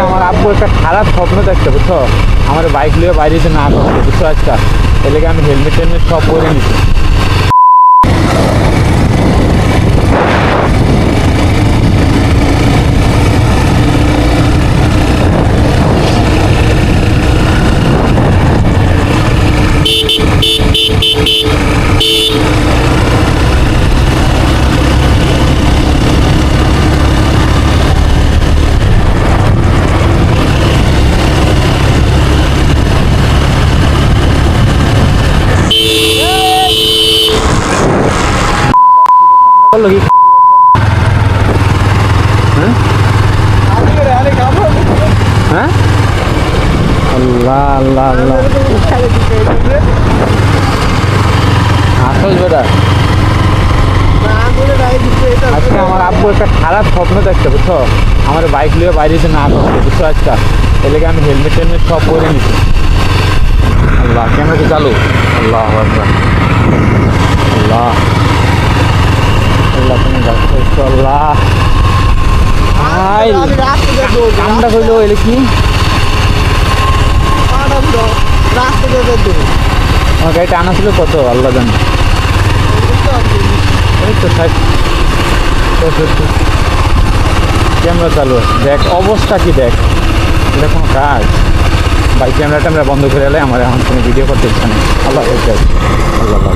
একটা খারাপ স্বপ্ন দেখতে বুঝছ? আমার বাইক নিয়ে বাইরে যেতে না বুঝছ আজকাল এলাকা আমি হেলমেট টেলমেট সব পরে নিছি বলল কি হ্যাঁ? হ্যাঁ? আল্লাহ আল্লাহ আজকে আমার আব্বু একটা খারাপ স্বপ্ন দেখতে বুঝছ? আমার বাইক নিয়ে বাইরে যেতে না করতে বুঝছ আজকাল এর লেগে আমি হেলমেট টেলমেট সব পরে নিছি। আল্লাহ ক্যামেরা চালু? আল্লাহ আল্লাহ। আল্লাহ। কামটা কইলো এলে কি? আমার গাড়িটা আনা ছিল কত? আল্লাহ জানে। তো ষাট ক্যামেরা চালু আছে। দেখ অবস্থা কি দেখ? এটা কোনো কাজ। বাইক ক্যামেরা ট্যামেরা বন্ধ করে এলে আমার এখন কোনো ভিডিও করতে ইচ্ছা নেই। আল্লাহ আল্লাহ